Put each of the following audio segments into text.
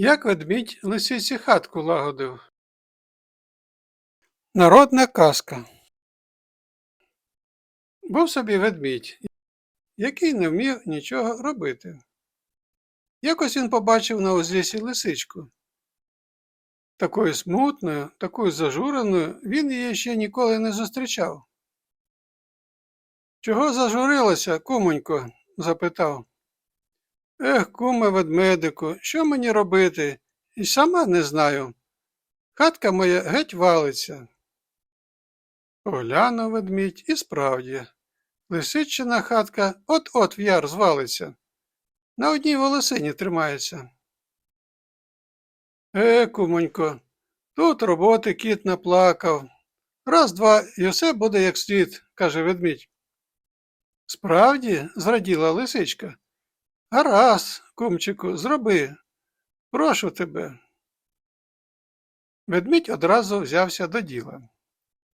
Як ведмідь лисиці хатку лагодив. Народна казка. Був собі ведмідь, який не вмів нічого робити. Якось він побачив на узлісі лисичку. Такою смутною, такою зажуреною він її ще ніколи не зустрічав. Чого зажурилася, кумонько? запитав. Ех, куме ведмедику, що мені робити? І сама не знаю. Хатка моя геть валиться. Поглянув ведмідь і справді. Лисичина хатка от-от в яр звалиться. На одній волосині тримається. Е, кумонько, тут роботи кіт наплакав. Раз, два, і все буде як слід, каже ведмідь. Справді, зраділа лисичка. Гаразд, кумчику, зроби. Прошу тебе. Ведмідь одразу взявся до діла,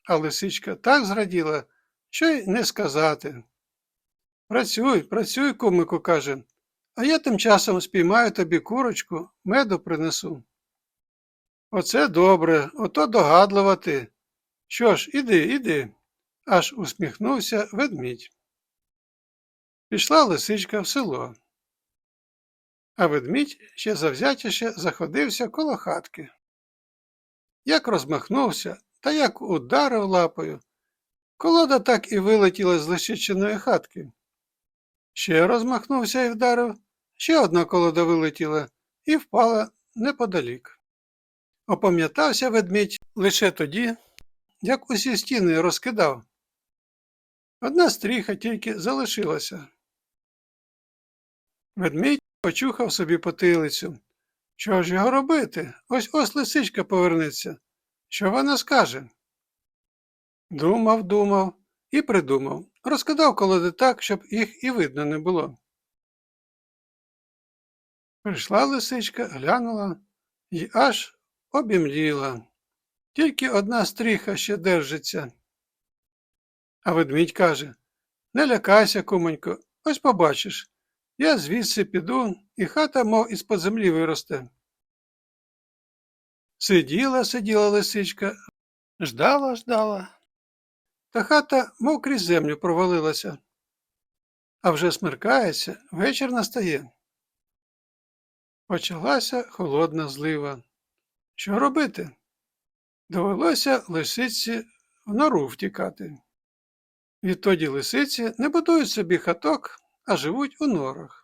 а лисичка так зраділа, що й не сказати. Працюй, працюй, кумику, каже, а я тим часом спіймаю тобі курочку, меду принесу. Оце добре, ото догадлива ти. Що ж, іди, іди, аж усміхнувся ведмідь. Пішла лисичка в село. А ведмідь ще завзятіше заходився коло хатки. Як розмахнувся та як ударив лапою, колода так і вилетіла з лисичиної хатки. Ще розмахнувся і вдарив, ще одна колода вилетіла і впала неподалік. Опам'ятався ведмідь лише тоді, як усі стіни розкидав. Одна стріха тільки залишилася. Ведмідь почухав собі потилицю. Що ж його робити? Ось ось лисичка повернеться. Що вона скаже? Думав, думав і придумав. Розкидав колоди так, щоб їх і видно не було. Прийшла лисичка, глянула і аж обімліла. Тільки одна стріха ще держиться. А ведмідь каже Не лякайся, кумонько, ось побачиш. Я звідси піду, і хата, мов із-под землі виросте. Сиділа, сиділа лисичка, ждала, ждала. Та хата, мов крізь землю провалилася. А вже смеркається, вечір настає. Почалася холодна злива. Що робити? Довелося лисиці в нору втікати. Відтоді лисиці не будують собі хаток, а живуть у норах.